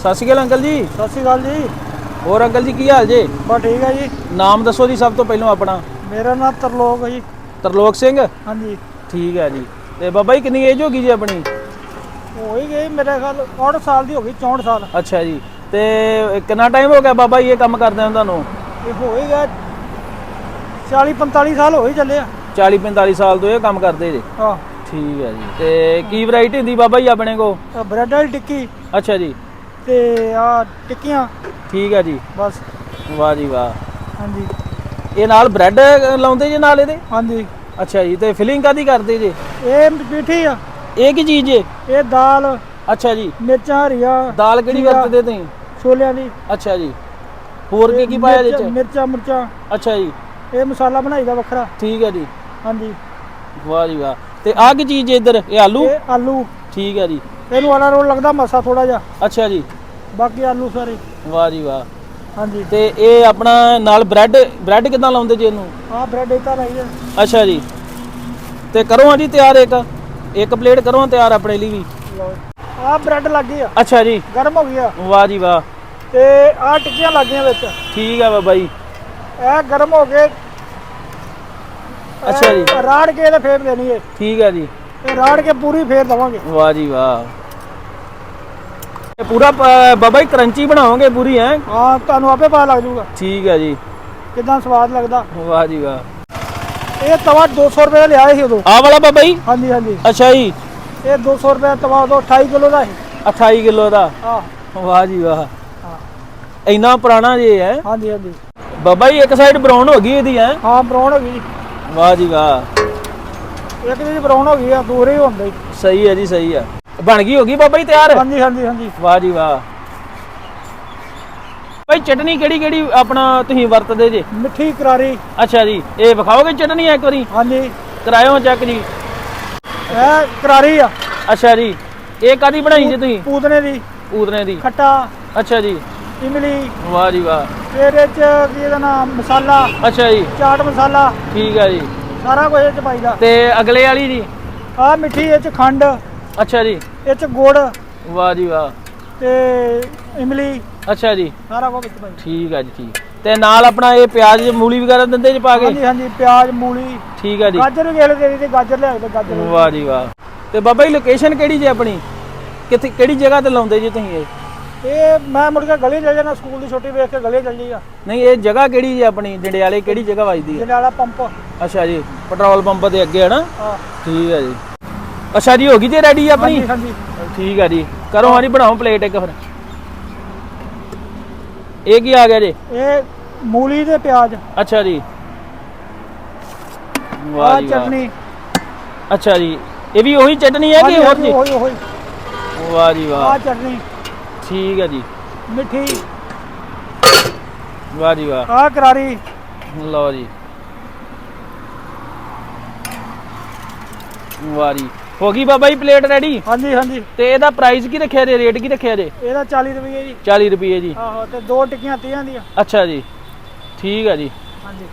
ਸਤਿ ਸ਼੍ਰੀ ਅਕਾਲ ਅੰਕਲ ਜੀ। ਸਤਿ ਸ਼੍ਰੀ ਅਕਾਲ ਜੀ। ਹੋਰ ਅੰਕਲ ਜੀ ਕੀ ਹਾਲ ਜੇ? ਬਸ ਠੀਕ ਹੈ ਜੀ। ਨਾਮ ਦੱਸੋ ਜੀ ਸਭ ਤੋਂ ਪਹਿਲਾਂ ਆਪਣਾ। ਮੇਰਾ ਨਾਮ ਤਰਲੋਕ ਹੈ ਜੀ। ਤਰਲੋਕ ਸਿੰਘ? ਹਾਂਜੀ। ਠੀਕ ਹੈ ਜੀ। ਤੇ ਬਾਬਾ ਜੀ ਕਿੰਨੀ ਏਜ ਹੋ ਗਈ ਜੀ ਆਪਣੀ? ਹੋ ਹੀ ਗਈ ਮੇਰੇ ਖਿਆਲ 64 ਸਾਲ ਦੀ ਹੋ ਗਈ 64 ਸਾਲ। ਅੱਛਾ ਜੀ। ਤੇ ਕਿੰਨਾ ਟਾਈਮ ਹੋ ਗਿਆ ਬਾਬਾ ਜੀ ਇਹ ਕੰਮ ਕਰਦੇ ਨੂੰ ਤੁਹਾਨੂੰ? ਇਹ ਹੋ ਹੀ ਗਿਆ 40 45 ਸਾਲ ਹੋ ਹੀ ਚੱਲੇ ਆ। 40 45 ਸਾਲ ਤੋਂ ਇਹ ਕੰਮ ਕਰਦੇ ਜੀ। ਹਾਂ। ਠੀਕ ਹੈ ਜੀ। ਤੇ ਕੀ ਵੈਰਾਈਟੀ ਹੁੰਦੀ ਬਾਬਾ ਜੀ ਆਪਣੇ ਕੋ ਬ੍ਰੈਡ ਵਾਲੀ ਟਿੱਕੀ। ਅੱਛਾ ਜੀ। ਤੇ ਆ ਟਿੱਕੀਆਂ। ਠੀਕ ਹੈ ਜੀ। ਬਸ। ਵਾਹ ਜੀ ਵਾਹ। ਹਾਂਜੀ। ਇਹ ਨਾਲ ਬ੍ਰੈਡ ਲਾਉਂਦੇ ਜੀ ਨਾਲ ਇਹਦੇ? ਹਾਂਜੀ। ਅੱਛਾ ਜੀ ਤੇ ਫਿਲਿੰਗ ਕਾਦੀ ਕਰਦੇ ਜੀ? ਇਹ ਮਿੱਠੀ ਆ। ਇਹ ਕੀ ਚੀਜ਼ ਜੇ? ਇਹ ਦਾਲ। ਅੱਛਾ ਜੀ। ਮਿਰਚਾਂ ਹਰੀਆਂ। ਦਾਲ ਕਿਹੜੀ ਜੀਰਾ, ਵਰਤਦੇ ਤੁਸੀਂ? ਛੋਲਿਆਂ ਦੀ। ਅੱਛਾ ਜੀ। ਹੋਰ ਕੀ ਕੀ ਪਾਇਆ ਇਹਦੇ ਮਿਰਚ- ਚ? ਮਿਰਚਾਂ ਮਿਰਚਾਂ। ਅੱਛਾ ਜੀ। ਇਹ ਮਸਾਲਾ ਬਣਾਈਦਾ ਵੱਖਰਾ। ਠੀਕ ਹੈ ਜੀ। ਹਾਂਜੀ। ਵਾਹ ਜੀ ਵਾਹ। ਤੇ ਆਹ ਕੀ ਚੀਜ਼ ਹੈ ਇੱਧਰ? ਇਹ ਆਲੂ? ਇਹ ਆਲੂ। ਠੀਕ ਹੈ ਜੀ। ਇਹਨੂੰ ਆਲਾ ਰੋਲ ਲੱਗਦਾ ਮਸਾ ਥੋੜਾ ਜਿਹਾ। ਅੱਛਾ ਜੀ। ਬਾਕੀ ਆਲੂ ਸਾਰੇ। ਵਾਹ ਜੀ ਵਾਹ। ਹਾਂਜੀ। ਤੇ ਇਹ ਆਪਣਾ ਨਾਲ ਬ੍ਰੈਡ ਬ੍ਰੈਡ ਕਿਦਾਂ ਲਾਉਂਦੇ ਜੀ ਇਹਨੂੰ? ਆਹ ਬ੍ਰੈਡ ਇਤਾ ਲਈ ਹੈ ਅੱਛਾ ਜੀ। ਤੇ ਕਰੋ ਹਾਂ ਜੀ ਤਿਆਰ ਇੱਕ? ਇੱਕ ਪਲੇਟ ਕਰੋ ਤਿਆਰ ਆਪਣੇ ਲਈ ਵੀ? ਆਹ ਬ੍ਰੈਡ ਲੱਗ ਗਈ ਆ। ਅੱਛਾ ਜੀ। ਗਰਮ ਹੋ ਗਿਆ ਵਾਹ ਜੀ ਵਾਹ। ਤੇ ਆਹ ਟਿੱਕੀਆਂ ਲੱਗ ਗਈਆਂ ਵਿੱਚ। ਠੀਕ ਹੈ ਬਾਬਾ ਜੀ। ਇਹ ਗਰਮ ਹੋ ਗਏ ਅੱਛਾ ਜੀ। ਰਾੜ ਕੇ ਤੇ ਫੇਰ ਦੇਣੀ ਹੈ ਠੀਕ ਹੈ ਜੀ। ਇਹ ਰਾੜ ਕੇ ਪੂਰੀ ਫੇਰ ਦਵਾਂਗੇ। ਵਾਹ ਜੀ ਵਾਹ। ਪੂਰਾ ਪ- ਬਾਬਾ ਜੀ ਕਰੰਚੀ ਬਣਾਓਗੇ ਪੂਰੀ ਹੈ? ਹਾਂ ਤੁਹਾਨੂੰ ਆਪੇ ਪਤਾ ਲੱਗ ਜਾਊਗਾ। ਠੀਕ ਹੈ ਜੀ। ਕਿਦਾਂ ਸਵਾਦ ਲੱਗਦਾ। ਵਾਹ ਜੀ ਵਾਹ। ਇਹ ਤਵਾ 200 ਰੁਪਏ ਦਾ ਲਿਆਏ ਸੀ ਉਦੋਂ। ਆਹ ਵਾਲਾ ਬਾਬਾ ਜੀ? ਹਾਂਜੀ ਹਾਂਜੀ। ਅੱਛਾ ਜੀ। ਇਹ 200 ਰੁਪਏ ਦਾ ਤਵਾ ਉਦੋਂ 28 ਕਿਲੋ ਦਾ ਸੀ। 28 ਕਿਲੋ ਦਾ? ਆਹ ਵਾਹ ਜੀ ਵਾਹ। ਹਾਂ। ਇੰਨਾ ਪੁਰਾਣਾ ਜੀ ਹੈ। ਹਾਂਜੀ ਹਾਂਜੀ। ਬਾਬਾ ਜੀ ਇੱਕ ਸਾਈਡ ਬਰਾਊਨ ਹੋ ਗਈ ਇਹਦੀ ਹੈ? ਹਾਂ ਬਰਾਉਨ ਹੋ ਗਈ ਵਾਹ ਜੀ ਵਾਹ। ਇੱਕ ਜੀ ਬਰਾਉਨ ਹੋ ਗਈ ਆ ਦੂਰੇ ਹੀ ਹੁੰਦੇ। ਸਹੀ ਹੈ ਜੀ ਸਹੀ ਹੈ। ਬਣ ਗਈ ਹੋ ਗਈ ਬਾਬਾ ਜੀ ਤਿਆਰ? ਹਾਂਜੀ ਹਾਂਜੀ ਹਾਂਜੀ। ਵਾਹ ਜੀ ਵਾਹ। ਭਾਈ ਚਟਨੀ ਕਿਹੜੀ ਕਿਹੜੀ ਆਪਣਾ ਤੁਸੀਂ ਵਰਤਦੇ ਜੇ? ਮਿੱਠੀ ਕਰਾਰੀ। ਅੱਛਾ ਜੀ ਇਹ ਵਿਖਾਓਗੇ ਚਟਨੀ ਇੱਕ ਵਾਰੀ? ਹਾਂਜੀ। ਕਰਾਇਓ ਚੈੱਕ ਜੀ। ਇਹ ਕਰਾਰੀ ਆ। ਅੱਛਾ ਜੀ ਇਹ ਕਾਦੀ ਬਣਾਈ ਜੀ ਤੁਸੀਂ? ਪੂਦਨੇ ਦੀ। ਊਦਨੇ ਦੀ। ਖੱਟਾ ਅੱਛਾ ਜੀ। ਇਮਲੀ। ਵਾਹ ਜੀ ਵਾਹ। ਫਿਰ ਇਹ ਚ ਕੀ ਇਹਦਾ ਨਾਮ ਮਸਾਲਾ। ਅੱਛਾ ਜੀ। ਚਾਟ ਮਸਾਲਾ। ਠੀਕ ਹੈ ਜੀ। ਸਾਰਾ ਕੁਝ ਇਹ ਚ ਪਾਈਦਾ। ਤੇ ਅਗਲੇ ਵਾਲੀ ਜੀ? ਆ ਮਿੱਠੀ ਇਹ ਚ ਖੰਡ। ਅੱਛਾ ਜੀ। ਇਹ ਚ ਗੁੜ ਵਾਹ ਜੀ ਵਾਹ। ਤੇ ਇਮਲੀ ਅੱਛਾ ਜੀ। ਸਾਰਾ ਕੁਝ ਵਿੱਚ ਠੀਕ ਹੈ ਜੀ ਠੀਕ। ਤੇ ਨਾਲ ਆਪਣਾ ਇਹ ਪਿਆਜ਼ ਮੂਲੀ ਵਗੈਰਾ ਦਿੰਦੇ ਜੀ ਪਾ ਕੇ? ਹਾਂਜੀ ਹਾਂਜੀ ਪਿਆਜ਼ ਮੂਲੀ। ਠੀਕ ਹੈ ਜੀ। ਗਾਜਰ ਵੀ ਵੇਲੇ ਦੇ ਦੇ ਗਾਜਰ ਲਿਆ ਕੇ ਗਾਜਰ। ਵਾਹ ਜੀ ਵਾਹ। ਤੇ ਬਾਬਾ ਜੀ ਲੋਕੇਸ਼ਨ ਕਿਹੜੀ ਜੀ ਆਪਣੀ? ਕਿੱਥੇ ਕਿਹੜੀ ਜਗ੍ਹਾ ਤੇ ਲਾਉਂਦੇ ਜੀ ਤੁਸੀਂ ਇਹ? ਇਹ ਮੈਂ ਮੁੜ ਕੇ ਗਲੀ ਚਲ ਜਾਣਾ ਸਕੂਲ ਦੀ ਛੁੱਟੀ ਵੇਖ ਕੇ ਗਲੀ ਚਲ ਜੀਗਾ ਨਹੀਂ ਇਹ ਜਗ੍ਹਾ ਕਿਹੜੀ ਜੀ ਆਪਣੀ? ਜੰਡਿਆਲੇ ਕਿਹੜੀ ਜਗ੍ਹਾ ਵੱਜਦੀ ਹੈ ਜਿਹਨੇ ਵਾਲਾ ਪੰਪ। ਅੱਛਾ ਜੀ ਪੈਟਰੋਲ ਪੰਪ ਦੇ ਅੱਗੇ ਹੈ ਨਾ? ਹਾਂ। ਠੀਕ ਹੈ ਜੀ। ਅੱਛਾ ਜੀ ਹੋ ਗਈ ਜੀ ਰੈਡੀ ਆਪਣੀ? ਹਾਂਜੀ ਹਾਂਜੀ। ਠੀਕ ਹੈ ਜੀ। ਕਰੋ ਹਾਂ ਜੀ ਬਣਾਓ ਪਲੇਟ ਇੱਕ ਫਿਰ। ਇਹ ਕੀ ਆ ਗਿਆ ਜੀ? ਇਹ ਮੂਲੀ ਦੇ ਪਿਆਜ਼। ਅੱਛਾ ਜੀ। ਆ ਵਾਹ ਜੀ ਵਾਹ। ਚਟਨੀ। ਅੱਛਾ ਜੀ। ਇਹ ਵੀ ਉਹੀ ਚਟਨੀ ਹੈ ਕਿ ਹੋਰ ਜੀ? ਹੋਈ ਹੋਈ ਵਾਹ ਜੀ ਆ ਵਾਹ ਚਟਨੀ। ਠੀਕ ਹੈ ਜੀ। ਮਿੱਠੀ। ਵਾਹ ਜੀ ਵਾਹ। ਆ ਕਰਾਰੀ। ਲਓ ਜੀ। ਵਾਹ ਜੀ। ਹੋ ਗਈ ਬਾਬਾ ਜੀ ਪਲੇਟ ਰੈਡੀ ਹਾਂਜੀ ਹਾਂਜੀ। ਤੇ ਇਹਦਾ ਪ੍ਰਾਈਸ ਕੀ ਰੱਖਿਆ ਜੇ ਰੇਟ ਕੀ ਰੱਖਿਆ ਜੇ? ਇਹਦਾ 40 ਰੁਪਏ ਜੀ। 40 ਰੁਪਏ ਜੀ। ਆਹੋ ਤੇ ਦੋ ਟਿੱਕੀਆਂ 30 ਦੀਆਂ। ਅੱਛਾ ਜੀ। ਠੀਕ ਹੈ ਜੀ। ਹਾਂਜੀ।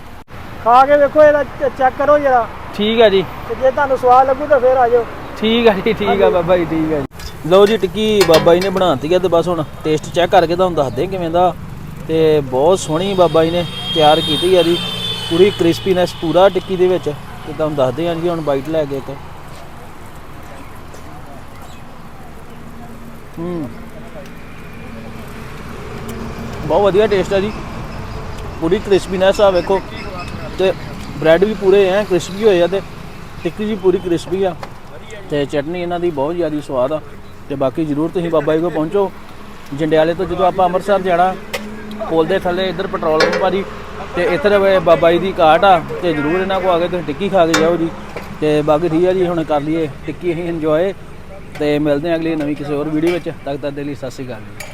ਖਾ ਕੇ ਵੇਖੋ ਇਹਦਾ ਚੈੱਕ ਕਰੋ ਜਰਾ। ਠੀਕ ਹੈ ਜੀ। ਤੇ ਜੇ ਤੁਹਾਨੂੰ ਸਵਾਦ ਲੱਗੂ ਤਾਂ ਫੇਰ ਆ ਜਾਓ ਠੀਕ ਹੈ ਜੀ ਠੀਕ ਹੈ ਬਾਬਾ ਜੀ ਠੀਕ ਹੈ ਜੀ। ਲਓ ਜੀ ਟਿੱਕੀ ਬਾਬਾ ਜੀ ਨੇ ਬਣਾਤੀ ਹੈ ਤੇ ਬਸ ਹੁਣ ਟੇਸਟ ਚੈੱਕ ਕਰਕੇ ਤੁਹਾਨੂੰ ਦੱਸਦੇ ਕਿਵੇਂ ਦਾ। ਤੇ ਬਹੁਤ ਸੋਹਣੀ ਬਾਬਾ ਜੀ ਨੇ ਤਿਆਰ ਕੀਤੀ ਹੈ ਜੀ। ਪੂਰੀ ਕ੍ਰਿਸਪੀਨੈਸ ਪੂਰਾ ਟਿੱਕੀ ਦੇ ਵਿੱਚ। ਤੇ ਤੁਹਾਨੂੰ ਦੱਸਦੇ ਹਾਂ ਜੀ ਹੁਣ ਬਾਈਟ ਲੈ ਕੇ ਇੱਕ। ਹੂੰ। ਬਹੁਤ ਵਧੀਆ ਟੇਸਟ ਆ ਜੀ। ਪੂਰੀ ਕ੍ਰਿਸਪੀਨੈਸ ਆ, ਵੇਖੋ। ਤੇ ਬ੍ਰੈਡ ਵੀ ਪੂਰੇ ਐ ਕ੍ਰਿਸਪੀ ਹੋਏ ਆ ਤੇ ਟਿੱਕੀ ਵੀ ਪੂਰੀ ਕ੍ਰਿਸਪੀ ਆ। ਤੇ ਚਟਨੀ ਇਹਨਾਂ ਦੀ ਬਹੁਤ ਜ਼ਿਆਦਾ ਸਵਾਦ ਆ। ਤੇ ਬਾਕੀ ਜਰੂਰ ਤੁਸੀਂ ਬਾਬਾ ਜੀ ਕੋਲ ਪਹੁੰਚੋ। ਜੰਡਿਆਲੇ ਤੋਂ ਜਦੋਂ ਆਪਾਂ ਅੰਮ੍ਰਿਤਸਰ ਜਾਣਾ, ਪੁਲ ਦੇ ਥੱਲੇ ਇੱਧਰ ਪੈਟਰੋਲ ਪੰਪ ਆ ਜੀ। ਤੇ ਇੱਧਰ ਬਾਬਾ ਜੀ ਦੀ ਘਾਟ ਆ। ਤੇ ਜਰੂਰ ਇਹਨਾਂ ਕੋ ਆ ਕੇ ਤੁਸੀਂ ਟਿੱਕੀ ਖਾ ਕੇ ਜਾਓ ਜੀ। ਤੇ ਬਾਕੀ ਠੀਕ ਆ ਜੀ, ਹੁਣ ਕਰ ਲਈਏ। ਟਿੱਕੀ ਅਸੀਂ ਇੰਜੋਏ ਤੇ ਮਿਲਦੇ ਹਾਂ ਅਗਲੀ ਨਵੀਂ ਕਿਸੇ ਹੋਰ ਵੀਡੀਓ ਵਿੱਚ। ਤਦ ਤੱਕ ਦੇ ਲਈ ਸਤਿ ਸ਼੍ਰੀ ਅਕਾਲ ਜੀ।